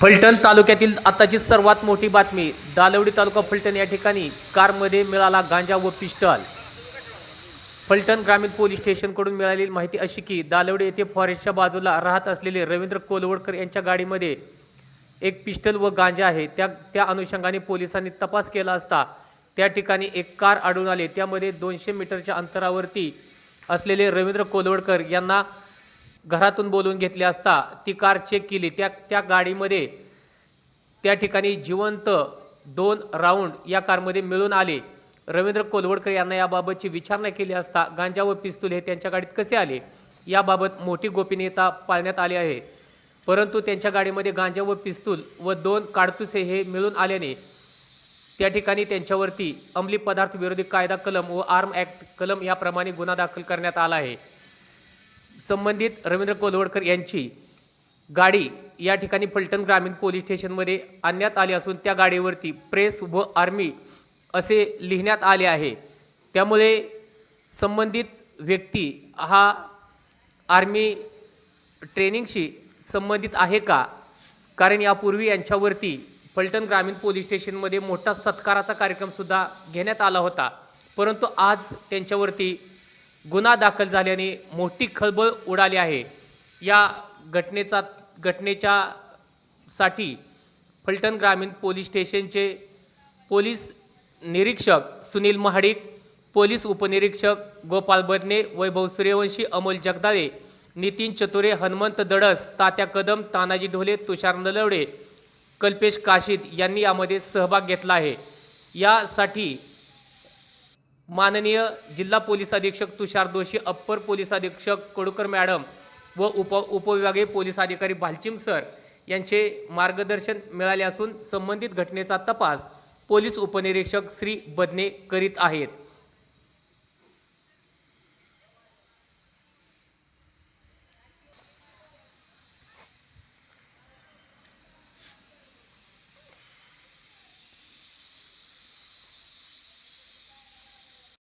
फलटण तालुक्यातील आताची सर्वात मोठी बातमी दालवडी तालुका फलटण या ठिकाणी कारमध्ये मिळाला गांजा व पिस्टल. फलटण ग्रामीण पोलीस स्टेशनकडून मिळालेली माहिती अशी की दालवडी येथे फॉरेस्टच्या बाजूला राहत असलेले रवींद्र कोलवडकर यांच्या गाडीमध्ये एक पिस्टल व गांजा आहे. त्या त्या अनुषंगाने पोलिसांनी तपास केला असता त्या ठिकाणी एक कार आढळून आली. त्यामध्ये दोनशे मीटरच्या अंतरावरती असलेले रवींद्र कोलवडकर यांना घरातून बोलवून घेतली असता ती कार चेक केली. त्या त्या गाडीमध्ये त्या ठिकाणी जिवंत दोन राऊंड या कारमध्ये मिळून आले. रवींद्र कोलवडकर यांना याबाबतची विचारणा केली असता गांजा व पिस्तूल हे त्यांच्या गाडीत कसे आले? याबाबत मोठी गोपनीयता पाळण्यात आली आहे. परंतु त्यांच्या गाडीमध्ये गांजा व पिस्तूल व दोन काडतुसे हे मिळून आल्याने त्या ठिकाणी त्यांच्यावरती अंमली पदार्थ विरोधी कायदा कलम व आर्म ॲक्ट कलम याप्रमाणे गुन्हा दाखल करण्यात आला आहे. संबंधित रवींद्र कोलवडकर यांची गाडी या ठिकाणी फलटण ग्रामीण पोलीस स्टेशनमध्ये आणण्यात आली असून त्या गाडीवरती प्रेस व आर्मी असे लिहिण्यात आले आहे. त्यामुळे संबंधित व्यक्ती हा आर्मी ट्रेनिंगशी संबंधित आहे का? कारण यापूर्वी यांच्यावरती फलटण ग्रामीण पोलीस स्टेशनमध्ये मोठा सत्काराचा कार्यक्रमसुद्धा घेण्यात आला होता. परंतु आज त्यांच्यावरती गुन्हा दाखल झाल्याने मोठी खळबळ उडाली आहे. या घटनेचा घटनेच्या साठी फलटण ग्रामीण पोलीस स्टेशनचे पोलीस निरीक्षक सुनील महाडिक पोलीस उपनिरीक्षक गोपाल बदने वैभव सूर्यवंशी अमोल जगदाळे नितीन चतुरे हनुमंत दडस तात्या कदम तानाजी ढोले तुषार नलवडे कल्पेश काशीद यांनी यामध्ये सहभाग घेतला आहे. यासाठी माननीय जिल्हा पोलीस अधीक्षक तुषार दोषी अप्पर पोलीस अधीक्षक कडूकर मॅडम व उप उपविभागीय पोलीस अधिकारी भालचिम सर यांचे मार्गदर्शन मिळाले असून संबंधित घटनेचा तपास पोलीस उपनिरीक्षक श्री बदने करीत आहेत.